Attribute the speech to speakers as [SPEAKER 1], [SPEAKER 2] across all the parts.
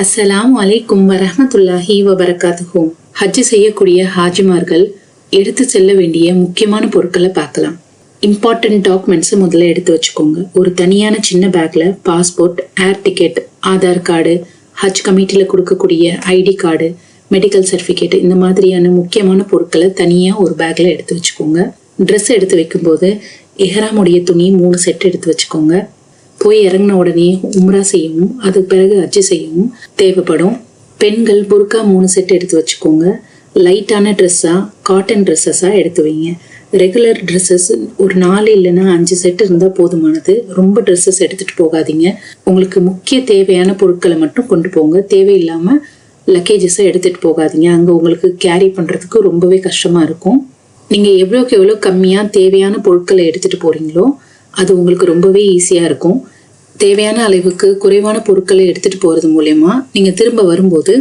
[SPEAKER 1] அஸ்ஸலாம் அலைக்கும் வரமத்துல்லாஹி வபரகாத்துஹோ. ஹஜ் செய்யக்கூடிய ஹாஜிமார்கள் எடுத்து செல்ல வேண்டிய முக்கியமான பொருட்களை பார்க்கலாம். இம்பார்ட்டன்ட் டாக்குமெண்ட்ஸை முதல்ல எடுத்து வச்சுக்கோங்க. ஒரு தனியான சின்ன பேக்கில் passport air ticket Aadhaar card Hajj கமிட்டியில் கொடுக்கக்கூடிய ஐடி கார்டு மெடிக்கல் சர்டிஃபிகேட் இந்த மாதிரியான முக்கியமான பொருட்களை தனியாக ஒரு பேக்கில் எடுத்து வச்சுக்கோங்க. ட்ரெஸ் எடுத்து வைக்கும்போது எஹராமுடைய துணி மூணு செட் எடுத்து வச்சுக்கோங்க. போய் இறங்கின உடனே உம்ரா செய்யவும் அதுக்கு பிறகு அச்சு செய்யவும் தேவைப்படும். பெண்கள் புர்கா மூணு செட் எடுத்து வச்சுக்கோங்க. லைட்டான ட்ரெஸ்ஸாக காட்டன் ட்ரெஸ்ஸஸாக எடுத்து வைங்க. ரெகுலர் ட்ரெஸ்ஸஸ் ஒரு நாலு இல்லைன்னா அஞ்சு செட் இருந்தால் போதுமானது. ரொம்ப ட்ரெஸ்ஸஸ் எடுத்துகிட்டு போகாதீங்க. உங்களுக்கு முக்கிய தேவையான பொருட்களை மட்டும் கொண்டு போங்க. தேவையில்லாமல் லக்கேஜஸை எடுத்துகிட்டு போகாதீங்க. அங்கே உங்களுக்கு கேரி பண்ணுறதுக்கு ரொம்பவே கஷ்டமாக இருக்கும். நீங்கள் எவ்வளோக்கு எவ்வளோ கம்மியாக தேவையான பொருட்களை எடுத்துகிட்டு போகிறீங்களோ அது உங்களுக்கு ரொம்பவே ஈஸியாக இருக்கும். தேவையான அளவுக்கு குறைவான பொருட்களை எடுத்துகிட்டு போகிறது மூலயமா நீங்கள் திரும்ப வரும்போது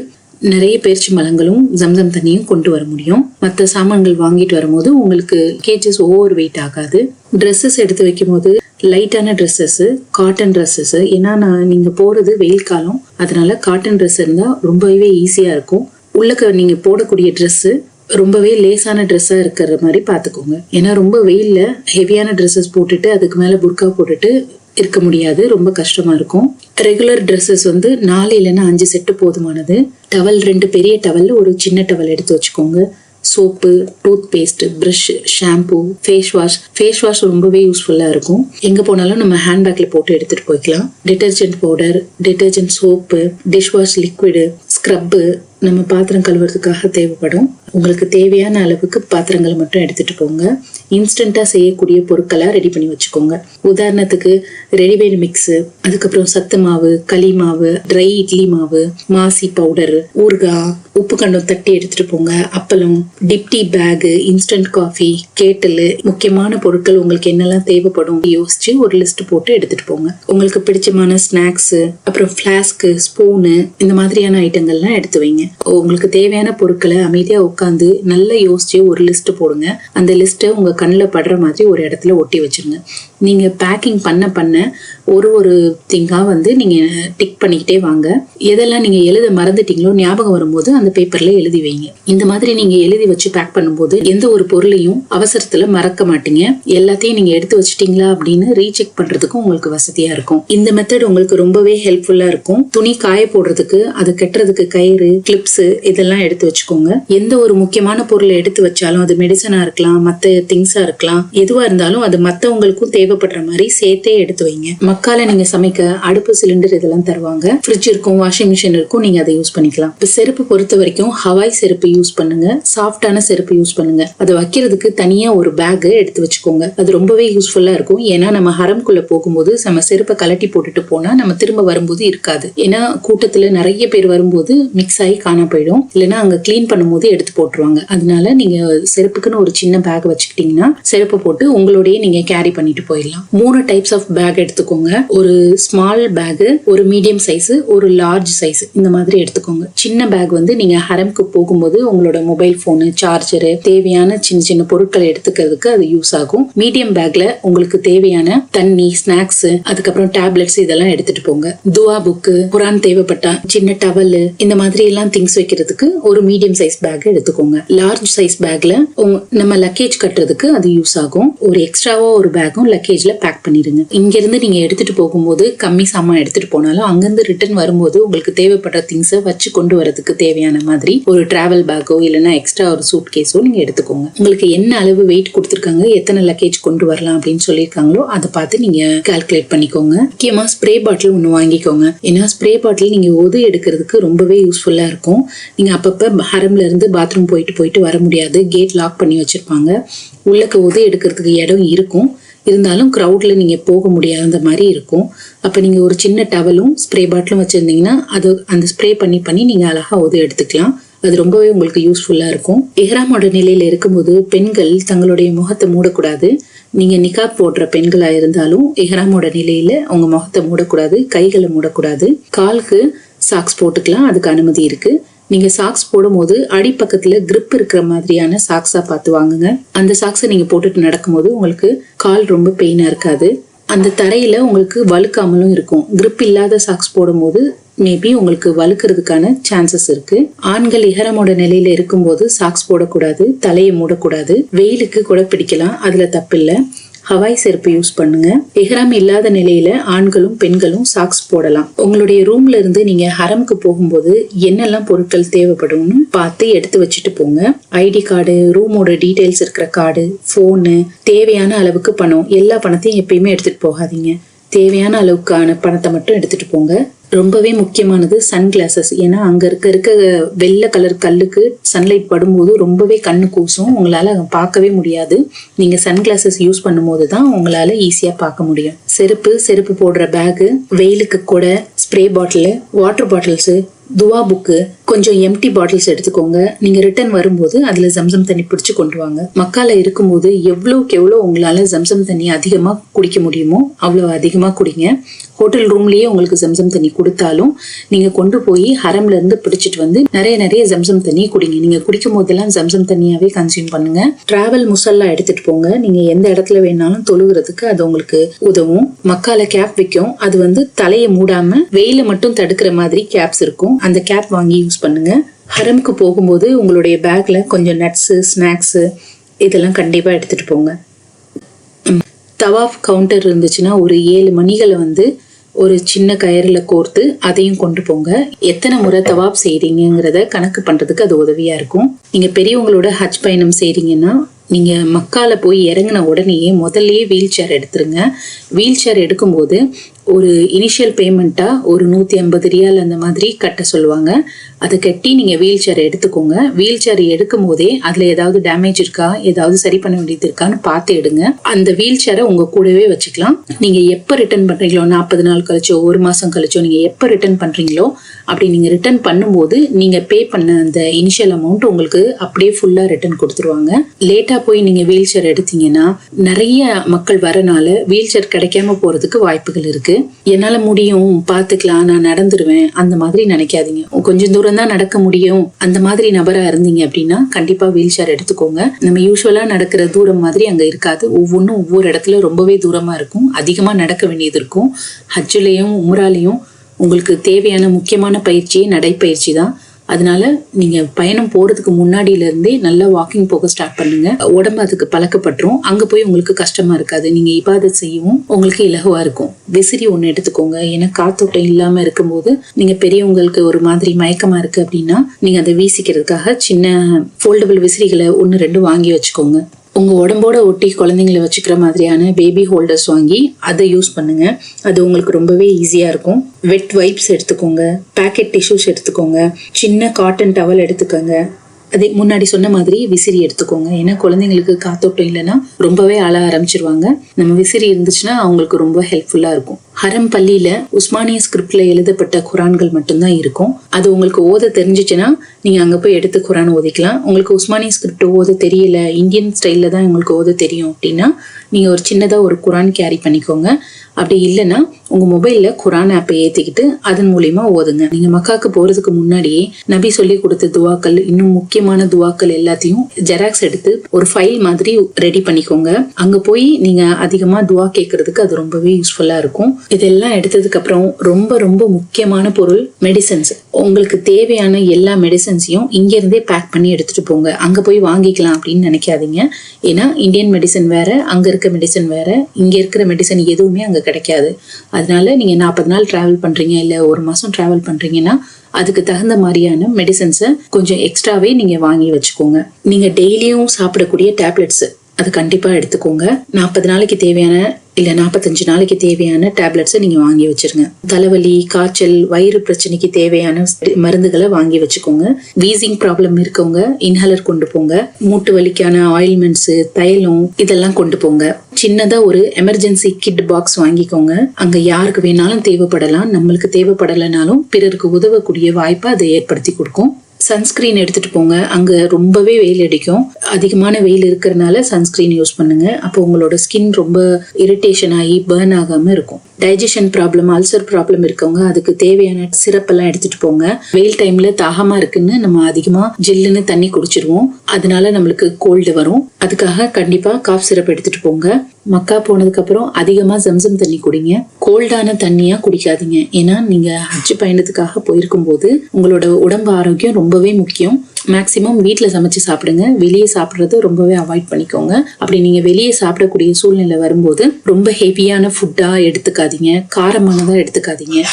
[SPEAKER 1] நிறைய பேர்ச்சி மலங்களும் ஜம்சம் தண்ணியும் கொண்டு வர முடியும். மற்ற சாமான்கள் வாங்கிட்டு வரும்போது உங்களுக்கு கேஜஸ் ஓவர் வெயிட் ஆகாது. ட்ரெஸ்ஸஸ் எடுத்து வைக்கும்போது லைட்டான ட்ரெஸ்ஸஸ்ஸு காட்டன் ட்ரெஸ்ஸஸ்ஸு ஏன்னா நான் நீங்கள் போகிறது வெயில் காலம். அதனால காட்டன் ட்ரெஸ் இருந்தால் ரொம்பவே ஈஸியாக இருக்கும். உள்ளக்க நீங்கள் போடக்கூடிய ட்ரெஸ்ஸு ரொம்பவே லேசான ட்ரெஸ்ஸாக இருக்கிற மாதிரி பார்த்துக்கோங்க. ஏன்னா ரொம்ப வெயிலில் ஹெவியான ட்ரெஸ்ஸஸ் போட்டுட்டு அதுக்கு மேலே புர்கா போட்டுட்டு இருக்க முடியாது. ரொம்ப கஷ்டமாக இருக்கும். ரெகுலர் ட்ரெஸ்ஸஸ் வந்து நாலு இல்லைன்னா அஞ்சு செட்டு போதுமானது. டவல் ரெண்டு பெரிய டவல் ஒரு சின்ன டவல் எடுத்து வச்சுக்கோங்க. Soap toothpaste brush shampoo face wash face wash ரொம்பவே யூஸ்ஃபுல்லாக இருக்கும். எங்கே போனாலும் நம்ம ஹேண்ட்பேக்கில் போட்டு எடுத்துகிட்டு போய்க்கலாம். Detergent powder detergent soap dish wash liquid scrub நம்ம பாத்திரம் கழுவுறதுக்காக தேவைப்படும். உங்களுக்கு தேவையான அளவுக்கு பாத்திரங்களை மட்டும் எடுத்துட்டு போங்க. இன்ஸ்டண்ட்டாக செய்யக்கூடிய பொருட்களாக ரெடி பண்ணி வச்சுக்கோங்க. உதாரணத்துக்கு ரெடிமேட் மிக்ஸு அதுக்கப்புறம் சத்து மாவு களி மாவு ட்ரை இட்லி மாவு மாசி பவுடர் ஊறுகாய் உப்பு கண்டம் தட்டி எடுத்துட்டு போங்க. அப்பளம் டிப்டி பேகு இன்ஸ்டன்ட் காஃபி கேட்டல் முக்கியமான பொருட்கள் உங்களுக்கு என்னெல்லாம் தேவைப்படும் யோசிச்சு ஒரு லிஸ்ட் போட்டு எடுத்துட்டு போங்க. உங்களுக்கு பிடிச்சமான ஸ்நாக்ஸ் அப்புறம் ஃப்ளாஸ்க்கு ஸ்பூனு இந்த மாதிரியான ஐட்டங்கள்லாம் எடுத்து வைங்க. உங்களுக்கு தேவையான பொருட்களை அமைதியா உட்காந்து நல்லா யோசிச்சு ஒரு லிஸ்ட் போடுங்க. அந்த லிஸ்ட்டை உங்க கண்ணில் படுற மாதிரி ஒரு இடத்துல ஒட்டி வச்சிருங்க. நீங்க பேக்கிங் பண்ண பண்ண ஒரு ஒரு திங்கா வந்து நீங்க டிக் பண்ணிக்கிட்டே வாங்க. எதெல்லாம் நீங்க எழுத மறந்துட்டீங்களோ ஞாபகம் வரும்போது அந்த பேப்பர்ல எழுதி வைங்க. இந்த மாதிரி நீங்க எழுதி வச்சு பேக் பண்ணும்போது எந்த ஒரு பொருளையும் அவசரத்துல மறக்க மாட்டீங்க. எல்லாத்தையும் நீங்க எடுத்து வச்சிட்டீங்களா அப்படின்னு ரீசெக் பண்றதுக்கும் உங்களுக்கு வசதியா இருக்கும். இந்த மெத்தட் உங்களுக்கு ரொம்பவே ஹெல்ப்ஃபுல்லா இருக்கும். துணி காய போடுறதுக்கு அது கட்டுறதுக்கு கயிறு கிளிப்ஸ் இதெல்லாம் எடுத்து வச்சுக்கோங்க. எந்த ஒரு முக்கியமான பொருளை எடுத்து வச்சாலும் அது மெடிசனா இருக்கலாம் மத்த திங்ஸா இருக்கலாம் எதுவா இருந்தாலும் அது மத்தவங்களுக்கும் தேவைப்படுற மாதிரி சேர்த்தே எடுத்து வைங்க. மக்கால நீங்க சமைக்க அடுப்பு சிலிண்டர் இதெல்லாம் தருவாங்க. ஃப்ரிட்ஜ் இருக்கும் வாஷிங் மிஷின் இருக்கும் நீங்க அதை யூஸ் பண்ணிக்கலாம். இப்ப செருப்பு பொறுத்த வரைக்கும் ஹவாய் செருப்பு யூஸ் பண்ணுங்க. சாஃப்டான செருப்பு யூஸ் பண்ணுங்க. அதை வைக்கிறதுக்கு தனியா ஒரு பேக் எடுத்து வச்சுக்கோங்க. அது ரொம்பவே யூஸ்ஃபுல்லா இருக்கும். ஏன்னா நம்ம ஹரம்குள்ள போகும்போது நம்ம செருப்பை கலட்டி போட்டுட்டு போனா நம்ம திரும்ப வரும்போது இருக்காது. ஏன்னா கூட்டத்துல நிறைய பேர் வரும்போது மிக்ஸ் ஆகி காண போயிடும். இல்லைன்னா அங்க க்ளீன் பண்ணும்போது எடுத்து போட்டுருவாங்க. அதனால நீங்க செருப்புக்குன்னு ஒரு சின்ன பேக் வச்சுக்கிட்டீங்கன்னா செருப்பு போட்டு உங்களோடய நீங்க கேரி பண்ணிட்டு போயிடலாம். மூணு டைப்ஸ் ஆஃப் பேக் எடுத்துக்கோங்க. ஒரு ஸ்மால் பேக் ஒரு மீடியம் சைஸ் ஒரு லார்ஜ் சைஸ் இந்த மாதிரி எடுத்துக்கோங்க. சின்ன பேக் வந்து நீங்க ஹரம்க்கு போகும்போது உங்களோட மொபைல் போனு சார்ஜரு தேவையான சின்ன சின்ன பொருட்களை எடுத்துக்கிறதுக்கு அது யூஸ் ஆகும். மீடியம் பேக்ல உங்களுக்கு தேவையான தண்ணி ஸ்நாக்ஸ் அதுக்கப்புறம் டேப்லெட்ஸ் இதெல்லாம் எடுத்துட்டு போங்க. துவா புக்கு குரான் தேவைப்பட்டா சின்ன டவல் இந்த மாதிரி எல்லாம் திங்ஸ் வைக்கிறதுக்கு ஒரு மீடியம் சைஸ் பேக் எடுத்துக்கோங்க. லார்ஜ் சைஸ் பேக்ல நம்ம லக்கேஜ் கட்டுறதுக்கு அது யூஸ் ஆகும். ஒரு எக்ஸ்ட்ராவா ஒரு பேக்கும் லக்கேஜ்ல பேக் பண்ணிருங்க இங்க இருந்து நீங்க எடுத்துட்டு போகும்போது கம்மி சாமான் எடுத்துட்டு போனாலும் அங்கிருந்து ரிட்டர்ன் வரும்போது உங்களுக்கு தேவைப்பட்ட திங்ஸை வச்சு கொண்டு வரதுக்கு தேவையான மாதிரி ஒரு டிராவல் பேக்கோ இல்லைன்னா எக்ஸ்ட்ரா ஒரு சூட் கேஸோ நீங்க எடுத்துக்கோங்க. உங்களுக்கு என்ன அளவு வெயிட் கொடுத்துருக்காங்க எத்தனை லக்கேஜ் கொண்டு வரலாம் அப்படின்னு சொல்லியிருக்காங்களோ அதை பார்த்து நீங்க கால்குலேட் பண்ணிக்கோங்க. முக்கியமா ஸ்ப்ரே பாட்டில் ஒன்று வாங்கிக்கோங்க. ஏன்னா ஸ்ப்ரே பாட்டில் நீங்க ஒது எடுக்கிறதுக்கு ரொம்பவே யூஸ்ஃபுல்லா இருக்கும். நீங்க அப்பப்போ ஹரம்ல இருந்து பாத்ரூம் போயிட்டு போயிட்டு வர முடியாது. கேட் லாக் பண்ணி வச்சிருப்பாங்க. உள்ளக்க உதவி எடுக்கிறதுக்கு இடம் இருக்கும். இருந்தாலும் க்ரௌட்ல நீங்க போக முடியாத மாதிரி இருக்கும். அப்ப நீங்க ஒரு சின்ன டவலும் ஸ்ப்ரே பாட்டிலும் வச்சிருந்தீங்கன்னா அது அந்த ஸ்ப்ரே பண்ணி பண்ணி நீங்க அழகா உதவி எடுத்துக்கலாம். அது ரொம்பவே உங்களுக்கு யூஸ்ஃபுல்லா இருக்கும். எஹ்ராமோட நிலையில இருக்கும்போது பெண்கள் தங்களுடைய முகத்தை மூடக்கூடாது. நீங்க நிகாப் போடுற பெண்களா இருந்தாலும் எஹ்ராமோட நிலையில உங்க முகத்தை மூடக்கூடாது. கைகளை மூடக்கூடாது. காலுக்கு சாக்ஸ் போட்டுக்கலாம். அதுக்கு அனுமதி இருக்கு. நீங்க சாக்ஸ் போடும்போது அடிப்பக்கத்துல கிரிப் இருக்கிற மாதிரியான சாக்ஸா பார்த்து வாங்குங்க. அந்த சாக்ஸை நீங்க போட்டுட்டு நடக்கும்போது உங்களுக்கு கால் ரொம்ப பெயினா இருக்காது. அந்த தரையில உங்களுக்கு வழுக்காமலும் இருக்கும். கிரிப் இல்லாத சாக்ஸ் போடும்போது மேபி உங்களுக்கு வழுக்கிறதுக்கான சான்சஸ் இருக்கு. ஆண்கள் இஹரமோட நிலையில இருக்கும்போது சாக்ஸ் போடக்கூடாது. தலையை மூடக்கூடாது. வெயிலுக்கு கூட பிடிக்கலாம். அதுல தப்பில்லை. ஹவாய் செருப்பு யூஸ் பண்ணுங்க. எஹ்ராம் இல்லாத நிலையில ஆண்களும் பெண்களும் சாக்ஸ் போடலாம். உங்களுடைய ரூம்ல இருந்து நீங்க ஹரம்க்கு போகும்போது என்னெல்லாம் பொருட்கள் தேவைப்படும்னு பார்த்து எடுத்து வச்சுட்டு போங்க. ஐடி கார்டு ரூமோட டீடைல்ஸ் இருக்கிற கார்டு ஃபோனு தேவையான அளவுக்கு பணம் எல்லா பணத்தையும் எப்பயுமே எடுத்துட்டு போகாதீங்க. தேவையான அளவுக்கான பணத்தை மட்டும் எடுத்துட்டு போங்க. ரொம்பவே முக்கியமானது சன் கிளாஸஸ் ஏன்னா அங்கே இருக்க இருக்க வெள்ளை கலர் கல்லுக்கு சன்லைட் படும்போது ரொம்பவே கண்ணு கூசும். உங்களால் பார்க்கவே முடியாது. நீங்கள் சன் கிளாஸஸ் யூஸ் பண்ணும்போது தான் உங்களால் ஈஸியாக பார்க்க முடியும். செருப்பு செருப்பு போடுற பேகு வெயிலுக்கு கூட ஸ்ப்ரே பாட்டில் வாட்டர் பாட்டில்ஸு துவா புக்கு கொஞ்சம் எம்டி பாட்டில்ஸ் எடுத்துக்கோங்க. நீங்க ரிட்டர்ன் வரும்போது அதுல ஜம்சம் தண்ணி பிடிச்சு கொண்டு வாங்க. மக்கால இருக்கும்போது எவ்வளவுக்கு எவ்வளவு உங்களால ஜம்சம் தண்ணி அதிகமா குடிக்க முடியுமோ அவ்வளவு அதிகமா குடிங்க. ஹோட்டல் ரூம்லயே உங்களுக்கு ஜம்சம் தண்ணி கொடுத்தாலும் நீங்க கொண்டு போய் ஹரம்ல இருந்து பிடிச்சிட்டு வந்து நிறைய நிறைய ஜம்சம் தண்ணி குடிங்க. நீங்க குடிக்கும் போதெல்லாம் ஜம்சம் தண்ணியாவே கன்சியூம் பண்ணுங்க. டிராவல் முசல்லா எடுத்துட்டு போங்க. நீங்க எந்த இடத்துல வேணாலும் தொழுகிறதுக்கு அது உங்களுக்கு உதவும். மக்கால கேப் விற்கும் அது வந்து தலையை மூடாம வெயில மட்டும் தடுக்கிற மாதிரி கேப்ஸ் இருக்கும். அந்த கேப் வாங்கி யூஸ் பண்ணுங்க. ஹரம்க்கு போகும்போது உங்களுடைய பேக்ல கொஞ்சம் நட்ஸு ஸ்நாக்ஸு இதெல்லாம் கண்டிப்பாக எடுத்துகிட்டு போங்க. தவாஃப் கவுண்டர் இருந்துச்சுன்னா ஒரு ஏழு மணிகளை வந்து ஒரு சின்ன கயரில் கோர்த்து அதையும் கொண்டு போங்க. எத்தனை முறை தவாப் செய்கிறீங்கிறத கணக்கு பண்ணுறதுக்கு அது உதவியாக இருக்கும். நீங்கள் பெரியவங்களோட ஹஜ் பயணம் செய்கிறீங்கன்னா நீங்கள் மக்கால போய் இறங்கின உடனேயே முதல்லையே வீல் சேர் எடுத்துருங்க. வீல் சேர் எடுக்கும்போது ஒரு இனிஷியல் பேமெண்ட்டா ஒரு நூத்தி ஐம்பது ரியால் அந்த மாதிரி கட்ட சொல்லுவாங்க. அதை கட்டி நீங்கள் வீல் சேர் எடுத்துக்கோங்க. வீல் சேர் எடுக்கும் போதே அதில் ஏதாவது டேமேஜ் இருக்கா? ஏதாவது சரி பண்ண வேண்டியது இருக்கான்னு பார்த்து எடுங்க. அந்த வீல் சேரை உங்கள் கூடவே வச்சுக்கலாம். நீங்கள் எப்போ ரிட்டர்ன் பண்ணுறீங்களோ நாற்பது நாள் கழிச்சோ ஒரு மாதம் கழிச்சோ நீங்கள் எப்போ ரிட்டர்ன் பண்ணுறீங்களோ அப்படி நீங்கள் ரிட்டர்ன் பண்ணும்போது நீங்கள் பே பண்ண அந்த இனிஷியல் அமௌண்ட் உங்களுக்கு அப்படியே ஃபுல்லாக ரிட்டர்ன் கொடுத்துருவாங்க. லேட்டாக போய் நீங்கள் வீல் சேர் எடுத்தீங்கன்னா நிறைய மக்கள் வரனால வீல் சேர் கிடைக்காம போகிறதுக்கு வாய்ப்புகள் இருக்குது என்னால் முடியும் பார்த்துக்கலாம் நான் நடந்துருவேன் அந்த மாதிரி நினைக்காதீங்க. கொஞ்சம் தூரம் தான் நடக்க முடியும். அந்த மாதிரி நபரா இருந்தீங்க அப்படின்னா கண்டிப்பா வீல் சேர் எடுத்துக்கோங்க. நம்ம யூஸ்வலா நடக்கிற தூரம் மாதிரி அங்க இருக்காது. ஒவ்வொன்றும் ஒவ்வொரு இடத்துல ரொம்பவே தூரமா இருக்கும். அதிகமா நடக்க வேண்டியது இருக்கும். ஹஜ்ஜுலையும் உம்ராலையும் உங்களுக்கு தேவையான முக்கியமான பயிற்சியே நடைப்பயிற்சி தான். அதனால நீங்க பயணம் போறதுக்கு முன்னாடியில இருந்தே நல்லா வாக்கிங் போக ஸ்டார்ட் பண்ணுங்க. உடம்பு அதுக்கு பழக்கப்பட்டுரும். அங்க போய் உங்களுக்கு கஷ்டமா இருக்காது. நீங்க இபாதை செய்யவும் உங்களுக்கு இலகுவா இருக்கும். விசிறி ஒண்ணு எடுத்துக்கோங்க. ஏன்னா காத்தோட்டம் இல்லாம இருக்கும்போது நீங்க பெரியவங்களுக்கு ஒரு மாதிரி மயக்கமா இருக்கு அப்படின்னா நீங்க அதை வீசிக்கிறதுக்காக சின்ன ஃபோல்டபிள் விசிறிகளை ஒன்னு ரெண்டு வாங்கி வச்சுக்கோங்க. உங்க உடம்போட ஒட்டி குழந்தைங்களை வச்சுக்கிற மாதிரியான பேபி ஹோல்டர்ஸ் வாங்கி அதை யூஸ் பண்ணுங்க. அது உங்களுக்கு ரொம்பவே ஈஸியா இருக்கும். வெட் வைப்ஸ் எடுத்துக்கோங்க. பேக்கெட் டிஷ்யூஸ் எடுத்துக்கோங்க. சின்ன காட்டன் டவல் எடுத்துக்கோங்க. அதே முன்னாடி சொன்ன மாதிரி விசிறி எடுத்துக்கோங்க. ஏன்னா குழந்தைங்களுக்கு காத்தோட்டம் இல்லைன்னா ரொம்பவே அழ ஆரம்பிச்சிருவாங்க. நம்ம விசிறி இருந்துச்சுன்னா அவங்களுக்கு ரொம்ப ஹெல்ப்ஃபுல்லா இருக்கும். ஹரம் பள்ளியில உஸ்மானிய ஸ்கிரிப்ட்ல எழுதப்பட்ட குரான்கள் மட்டும்தான் இருக்கும். அது உங்களுக்கு ஓத தெரிஞ்சிச்சுன்னா நீங்க அங்க போய் எடுத்து குரான் ஓதிக்கலாம். உங்களுக்கு உஸ்மானிய ஸ்கிரிப்ட் ஓத தெரியல இந்தியன் ஸ்டைல்ல தான் உங்களுக்கு ஓத தெரியும் அப்படின்னா நீங்க ஒரு சின்னதா ஒரு குரான் கேரி பண்ணிக்கோங்க. அப்படி இல்லைன்னா உங்க மொபைல்ல குரான் ஆப்பை ஏத்திக்கிட்டு அதன் மூலியமா ஓதுங்க. நீங்க மக்காக்கு போறதுக்கு முன்னாடியே நபி சொல்லி கொடுத்த துவாக்கள் இன்னும் முக்கியமான துவாக்கள் எல்லாத்தையும் ஜெராக்ஸ் எடுத்து ஒரு ஃபைல் மாதிரி ரெடி பண்ணிக்கோங்க. அங்க போய் நீங்க அதிகமாக துவா கேட்கறதுக்கு அது ரொம்பவே யூஸ்ஃபுல்லாக இருக்கும். இதெல்லாம் எடுத்ததுக்கு அப்புறம் ரொம்ப ரொம்ப முக்கியமான பொருள் மெடிசன்ஸ் உங்களுக்கு தேவையான எல்லா மெடிசன்ஸையும் இங்கேருந்தே பேக் பண்ணி எடுத்துகிட்டு போங்க. அங்கே போய் வாங்கிக்கலாம் அப்படின்னு நினைக்காதீங்க. ஏன்னா இந்தியன் மெடிசன் வேற அங்கே இருக்க மெடிசன் வேற இங்கே இருக்கிற மெடிசன் எதுவுமே அங்கே கிடைக்காது. அதனால நீங்கள் நாற்பது நாள் ட்ராவல் பண்ணுறீங்க இல்லை ஒரு மாதம் ட்ராவல் பண்ணுறீங்கன்னா அதுக்கு தகுந்த மாதிரியான மெடிசன்ஸை கொஞ்சம் எக்ஸ்ட்ராவே நீங்கள் வாங்கி வச்சுக்கோங்க. நீங்கள் டெய்லியும் சாப்பிடக்கூடிய டேப்லெட்ஸு அது கண்டிப்பாக எடுத்துக்கோங்க. நாற்பது நாளைக்கு தேவையான இல்லை நாற்பத்தஞ்சு நாளைக்கு தேவையான டேப்லெட்ஸை நீங்கள் வாங்கி வச்சிருங்க. தலைவலி காய்ச்சல் வயிறு பிரச்சனைக்கு தேவையான மருந்துகளை வாங்கி வச்சுக்கோங்க. வீசிங் ப்ராப்ளம் இருக்கவங்க இன்ஹலர் கொண்டு போங்க. மூட்டு வலிக்கான ஆயில்மெண்ட்ஸு தைலம் இதெல்லாம் கொண்டு போங்க. சின்னதாக ஒரு எமர்ஜென்சி கிட் பாக்ஸ் வாங்கிக்கோங்க. அங்கே யாருக்கு வேணாலும் தேவைப்படலாம். நம்மளுக்கு தேவைப்படலைனாலும் பிறருக்கு உதவக்கூடிய வாய்ப்பை அதை ஏற்படுத்தி கொடுக்கும். சன்ஸ்கிரீன் எடுத்துகிட்டு போங்க. அங்கே ரொம்பவே வெயில் அடிக்கும். அதிகமான வெயில் இருக்கிறனால சன்ஸ்கிரீன் யூஸ் பண்ணுங்கள் அப்போ உங்களோட ஸ்கின் ரொம்ப இரிட்டேஷன் ஆகி பேர்ன் ஆகாமல் இருக்கும். டைஜஷன் ப்ராப்ளம் அல்சர் ப்ராப்ளம் இருக்கவங்க அதுக்கு தேவையான சிறப்பெல்லாம் எடுத்துட்டு போங்க. வெயில் டைம்ல தாகமா இருக்குன்னு நம்ம அதிகமா ஜில்லுன்னு தண்ணி குடிச்சிருவோம். அதனால நம்மளுக்கு கோல்டு வரும். அதுக்காக கண்டிப்பா காஃப் சிரப் எடுத்துட்டு போங்க. மக்கா போனதுக்கு அப்புறம் அதிகமா ஜம்சம் தண்ணி குடிங்க. கோல்டான தண்ணியா குடிக்காதீங்க. ஏன்னா நீங்க ஹஜ் பயணத்துக்காக போயிருக்கும் போது உங்களோட உடம்பு ஆரோக்கியம் ரொம்பவே முக்கியம். மேக்சிமம் வீட்டில் சமைச்சு சாப்பிடுங்க. வெளியே சாப்பிட்றது ரொம்பவே அவாய்ட் பண்ணிக்கோங்க. அப்படி நீங்கள் வெளியே சாப்பிடக்கூடிய சூழ்நிலை வரும்போது ரொம்ப ஹெவியான ஃபுட்டாக எடுத்துக்காதீங்க. காரமானதாக எடுத்துக்காதீங்க.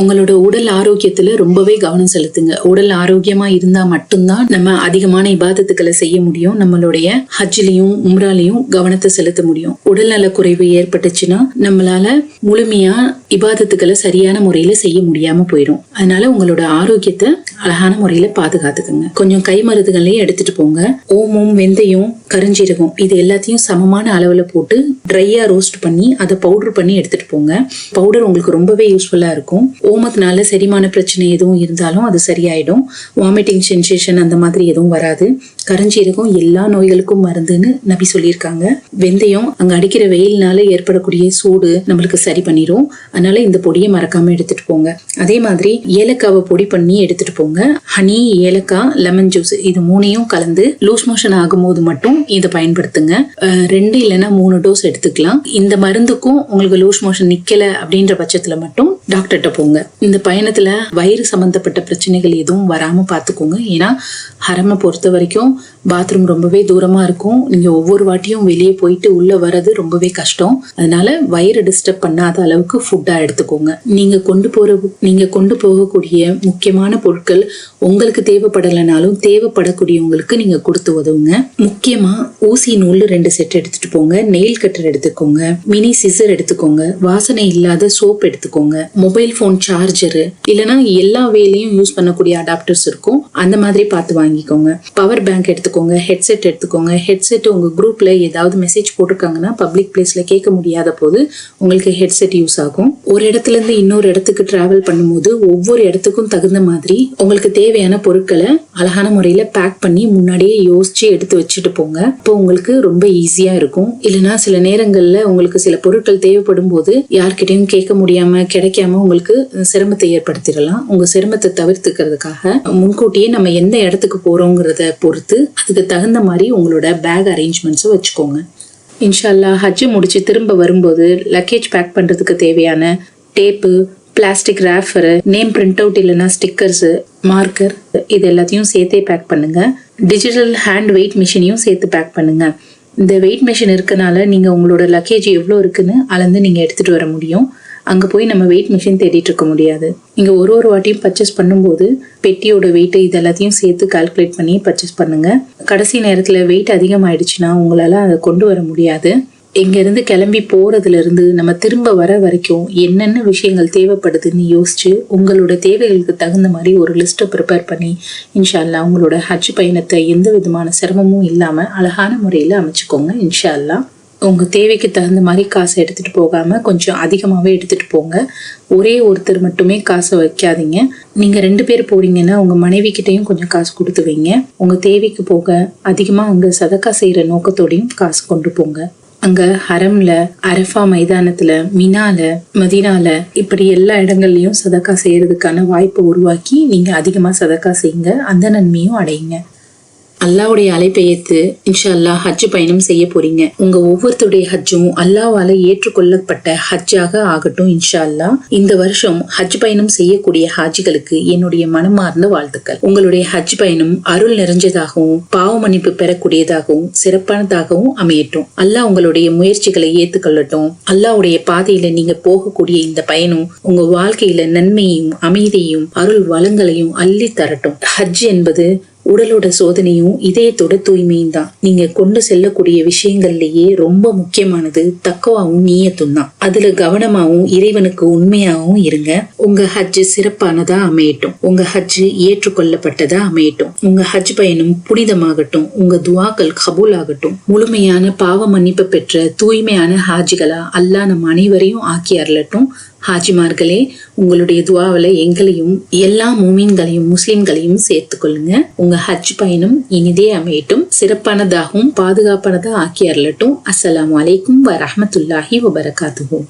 [SPEAKER 1] உங்களோட உடல் ஆரோக்கியத்தில் ரொம்பவே கவனம் செலுத்துங்க. உடல் ஆரோக்கியமாக இருந்தால் மட்டும்தான் நம்ம அதிகமான இபாதத்துக்களை செய்ய முடியும். நம்மளுடைய ஹஜ்ஜிலையும் உம்ராலையும் கவனத்தை செலுத்த முடியும். உடல்நல குறைவு ஏற்பட்டுச்சுன்னா நம்மளால முழுமையாக இபாதத்துக்களை சரியான முறையில செய்ய முடியாம போயிடும். அதனால உங்களோட ஆரோக்கியத்தை அழகான முறையில பாதுகாத்துக்குங்க. கொஞ்சம் கை மருந்துகளையும் எடுத்துட்டு போங்க. ஓமம் வெந்தயம் கருஞ்சீரகம் இது எல்லாத்தையும் சமமான அளவுல போட்டு ட்ரையா ரோஸ்ட் பண்ணி அதை பவுடர் பண்ணி எடுத்துட்டு போங்க. பவுடர் உங்களுக்கு ரொம்பவே யூஸ்ஃபுல்லா இருக்கும். ஓமத்தினால செரிமான பிரச்சனை எதுவும் இருந்தாலும் அது சரியாயிடும். வாமிட்டிங் சென்சேஷன் அந்த மாதிரி எதுவும் வராது. கருஞ்சீரகம் எல்லா நோய்களுக்கும் மருந்துன்னு நபி சொல்லியிருக்காங்க. வெந்தயம் அங்க அடிக்கிற வெயில்னால ஏற்படக்கூடிய சூடு நம்மளுக்கு சரி பண்ணிடும் அதனால இந்த பொடியை மறக்காம எடுத்துட்டு போங்க. அதே மாதிரி ஏலக்காவை பொடி பண்ணி எடுத்துட்டு போங்க. ஹனி ஏலக்காய் லெமன் ஜூஸ் இது மூணையும் கலந்து லூஸ் மோஷன் ஆகும்போது மட்டும் இதை பயன்படுத்துங்க. ரெண்டு இல்லைன்னா மூணு டோஸ் எடுத்துக்கலாம். இந்த மருந்துக்கும் உங்களுக்கு லூஸ் மோஷன் நிக்கல அப்படின்ற பட்சத்துல மட்டும் டாக்டர்கிட்ட போங்க. இந்த பயணத்துல வயிறு சம்பந்தப்பட்ட பிரச்சனைகள் எதுவும் வராம பாத்துக்கோங்க. ஏன்னா ஹரமை பொறுத்த வரைக்கும் பாத்ரூம் ரொம்பவே தூரமா இருக்கும். நீங்க ஒவ்வொரு வாட்டியும் வெளியே போயிட்டு உள்ள வர்றது ரொம்பவே கஷ்டம். அதனால வயிறு டிஸ்டர்ப் பண்ணாத அளவுக்கு ஃபுட்டா எடுத்துக்கோங்க. நீங்க கொண்டு போற நீங்க கொண்டு போகக்கூடிய முக்கியமான பொருட்கள் உங்களுக்கு தேவைப்படலைனாலும் தேவைப்படக்கூடியவங்களுக்கு நீங்க கொடுத்து உதவுங்க. முக்கியமா ஊசி நூல் ரெண்டு செட் எடுத்துட்டு போங்க. நெயில் கட்டர் எடுத்துக்கோங்க. மினி சிசர் எடுத்துக்கோங்க. வாசனை இல்லாத சோப் எடுத்துக்கோங்க. மொபைல் ஃபோன் சார்ஜரு இல்லைன்னா எல்லா வேலையும் யூஸ் பண்ணக்கூடிய அடாப்டர்ஸ் இருக்கும். அந்த மாதிரி பார்த்து வாங்கிக்கோங்க. பவர் பேங்க் எடுத்துக்கோங்க ஹெட்செட் எடுத்துக்கோங்க. ஹெட்செட் உங்க குரூப்ல ஏதாவது மெசேஜ் போட்டிருக்காங்கன்னா பப்ளிக் பிளேஸ்ல கேட்க முடியாத போது உங்களுக்கு ஹெட்செட் யூஸ் ஆகும். ஒரு இடத்துல இருந்து இன்னொரு இடத்துக்கு டிராவல் பண்ணும்போது ஒவ்வொரு இடத்துக்கும் தகுந்த மாதிரி உங்களுக்கு தேவையான பொருட்களை அழகான முறையில பேக் பண்ணி முன்னாடியே யோசிச்சு எடுத்து வச்சுட்டு போங்க. இப்போ உங்களுக்கு ரொம்ப ஈஸியா இருக்கும். இல்லைன்னா சில நேரங்கள்ல உங்களுக்கு சில பொருட்கள் தேவைப்படும் போது யார்கிட்டையும் கேட்க முடியாம கிடைக்காம உங்களுக்கு சிரமத்தை ஏற்படுத்திடலாம். உங்க சிரமத்தை தவிர்த்துக்கிறதுக்காக முன்கூட்டியே நம்ம எந்த இடத்துக்கு போறோங்கிறத பொறுத்து அதுக்கு தகுந்த மாதிரி உங்களோட பேக் அரேஞ்ச்மெண்ட்ஸை வச்சுக்கோங்க. இன்ஷால்லா ஹஜ்ஜு முடிச்சு திரும்ப வரும்போது லக்கேஜ் பேக் பண்றதுக்கு தேவையான tape plastic ரேஃபரு name print out இல்லைன்னா ஸ்டிக்கர்ஸு மார்க்கர் இது எல்லாத்தையும் சேர்த்தே பேக் பண்ணுங்க. டிஜிட்டல் ஹேண்ட் வெயிட் மிஷினையும் சேர்த்து பேக் பண்ணுங்க. இந்த வெயிட் மிஷின் இருக்கனால நீங்க உங்களோட லக்கேஜ் எவ்வளோ இருக்குன்னு அளந்து நீங்க எடுத்துட்டு வர முடியும். அங்கே போய் நம்ம வெயிட் மிஷின் தேடிட்டு இருக்க முடியாது. நீங்கள் ஒரு ஒரு வாட்டியும் பர்ச்சேஸ் பண்ணும்போது பெட்டியோட வெயிட்டு இது எல்லாத்தையும் சேர்த்து கால்குலேட் பண்ணி பர்ச்சேஸ் பண்ணுங்க. கடைசி நேரத்தில் வெயிட் அதிகமாயிடுச்சுன்னா உங்களால் அதை கொண்டு வர முடியாது. இங்கேருந்து கிளம்பி போகிறதுலேருந்து நம்ம திரும்ப வர வரைக்கும் என்னென்ன விஷயங்கள் தேவைப்படுதுன்னு யோசிச்சு உங்களோட தேவைகளுக்கு தகுந்த மாதிரி ஒரு லிஸ்ட்டை ப்ரிப்பேர் பண்ணி இன்ஷா உங்களோட ஹஜ் பயணத்தை எந்த விதமான சிரமமும் இல்லாமல் அழகான முறையில் அமைச்சுக்கோங்க இன்ஷால்லா. உங்கள் தேவைக்கு தகுந்த மாதிரி காசை எடுத்துகிட்டு போகாமல் கொஞ்சம் அதிகமாகவே எடுத்துகிட்டு போங்க. ஒரே ஒருத்தர் மட்டுமே காசை வைக்காதீங்க. நீங்கள் ரெண்டு பேர் போறீங்கன்னா உங்கள் மனைவி கொஞ்சம் காசு கொடுத்து வைங்க. உங்கள் தேவைக்கு போக அதிகமாக அங்கே சதக்கா செய்கிற நோக்கத்தோடையும் காசு கொண்டு போங்க. அங்கே ஹரம்ல அரஃபா மைதானத்தில் மினால மதினால இப்படி எல்லா இடங்கள்லையும் சதக்கா செய்கிறதுக்கான வாய்ப்பை உருவாக்கி நீங்கள் அதிகமாக சதக்கா செய்யுங்க அந்த நன்மையும் அடையுங்க. அல்லாவுடைய அழைப்பை ஏத்து இன்ஷா அல்லாஹ் ஹஜ் பயணம் செய்ய போறீங்க. உங்க ஒவ்வொருத்தருடைய ஹஜ்ஜும் அல்லாவால ஏற்றுக்கொள்ளப்பட்ட ஹஜ்ஜாக ஆகட்டும் இன்ஷா அல்லாஹ் இந்த வருஷம் ஹஜ் பயணம் செய்யக்கூடிய ஹாஜிகளுக்கு என்னுடைய மனமார்ந்த வாழ்த்துக்கள். உங்களுடைய ஹஜ் பயணம் அருள் நிறைஞ்சதாகவும் பாவ மன்னிப்பு பெறக்கூடியதாகவும் சிறப்பானதாகவும் அமையட்டும். அல்லாஹ் உங்களுடைய முயற்சிகளை ஏத்துக்கொள்ளட்டும். அல்லாவுடைய பாதையில நீங்க போகக்கூடிய இந்த பயணம் உங்க வாழ்க்கையில நன்மையையும் அமைதியையும் அருள் வளங்களையும் அள்ளி தரட்டும். ஹஜ் என்பது உடலோட சோதனையும் இதயத்தோட தூய்மையும் தான். நீங்க கொண்டு செல்லக்கூடிய விஷயங்கள்லயே ரொம்ப முக்கியமானது தக்கவாவும் நீயத்தும் தான். அதுல கவனமாவும் இறைவனுக்கு உண்மையாகவும் இருங்க. உங்க ஹஜ் சிறப்பானதா அமையட்டும். உங்க ஹஜ் ஏற்றுக்கொள்ளப்பட்டதா அமையட்டும். உங்க ஹஜ் பயணம் புனிதமாகட்டும். உங்க துவாக்கள் கபூல் ஆகட்டும் முழுமையான பாவ மன்னிப்பு பெற்ற தூய்மையான ஹாஜிகளா அல்லாஹ் நம் அனைவரையும் ஆக்கி அருளட்டும். ஹாஜிமார்களே உங்களுடைய துவாவில் எங்களையும் எல்லா மூமீன்களையும் முஸ்லிம்களையும் சேர்த்து கொள்ளுங்க. உங்க ஹஜ் பயணம் இனிதே அமையட்டும். சிறப்பானதாகவும் பாதுகாப்பானதா ஆக்கி அருளட்டும். அஸ்லாம் அலைக்கும் வரமத்துல்லாஹி வபரகாத்துகும்